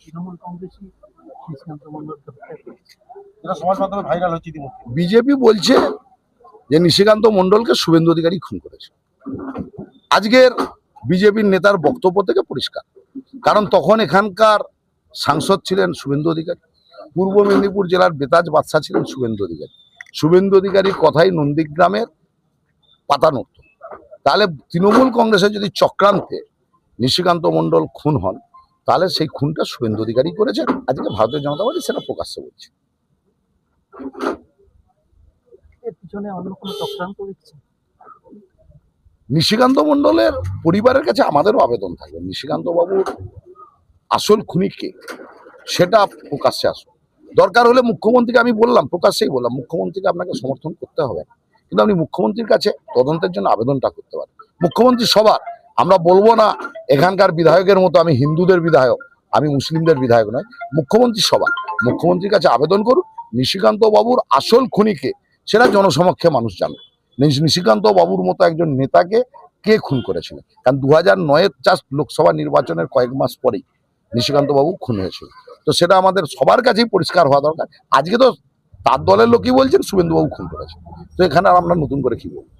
তৃণমূল কংগ্রেসই নিশিকান্ত মন্ডলকে হত্যা করেছে যেটা সমাজ মাধ্যমে ভাইরাল হচ্ছে ইতিমধ্যে। বিজেপি বলছে যে নিশিকান্ত মণ্ডলকে শুভেন্দু অধিকারী খুন করেছে। আজকের বিজেপির নেতার বক্তব্য থেকে পরিষ্কার। কারণ তখন এখানকার সাংসদ ছিলেন শুভেন্দু অধিকারী। পূর্ব মেদিনীপুর জেলার বেতাজ বাদশা ছিলেন শুভেন্দু অধিকারী। শুভেন্দু অধিকারীর কথাই নন্দীগ্রামের পাতা নড়ত। তাহলে তৃণমূল কংগ্রেসের যদি চক্রান্তে নিশিকান্ত মণ্ডল খুন হন তাহলে সেই খুনটা শুভেন্দু অধিকারী করেছে আজকে ভারতীয় জনতা পার্টি সেটা প্রকাশ্যে বলছে। নিশিকান্ত মণ্ডলের পরিবারের কাছে আমাদেরও আবেদন থাকবে। নিশিকান্ত বাবুর আসল খুনি কে? সেটা প্রকাশ্যে আসুন দরকার হলে মুখ্যমন্ত্রীকে আমি বললাম প্রকাশ্যেই বললাম মুখ্যমন্ত্রীকে আপনাকে সমর্থন করতে হবে কিন্তু আপনি মুখ্যমন্ত্রীর কাছে তদন্তের জন্য আবেদনটা করতে পারেন। মুখ্যমন্ত্রী সবার আমরা বলব না এখানকার বিধায়কের মতো আমি হিন্দুদের বিধায়ক, আমি মুসলিমদের বিধায়ক নয়, মুখ্যমন্ত্রী সবার মুখ্যমন্ত্রীর কাছে আবেদন করুন, নিশিকান্ত বাবুর আসল খুনিকে, সেটা জনসমক্ষে মানুষ নিশ- নিশিকান্ত বাবুর মতো একজন নেতাকে কে খুন করেছিলেন কারণ দু হাজার নয়ের চাষ লোকসভা নির্বাচনের কয়েক মাস পরেই নিশিকান্ত বাবু খুন হয়েছিল। তো সেটা আমাদের সবার কাছেই পরিষ্কার হওয়া দরকার। আজকে তো তার দলের লোকই বলছেন শুভেন্দুবাবু খুন করেছে। তো এখানে আমরা নতুন করে কি বলব?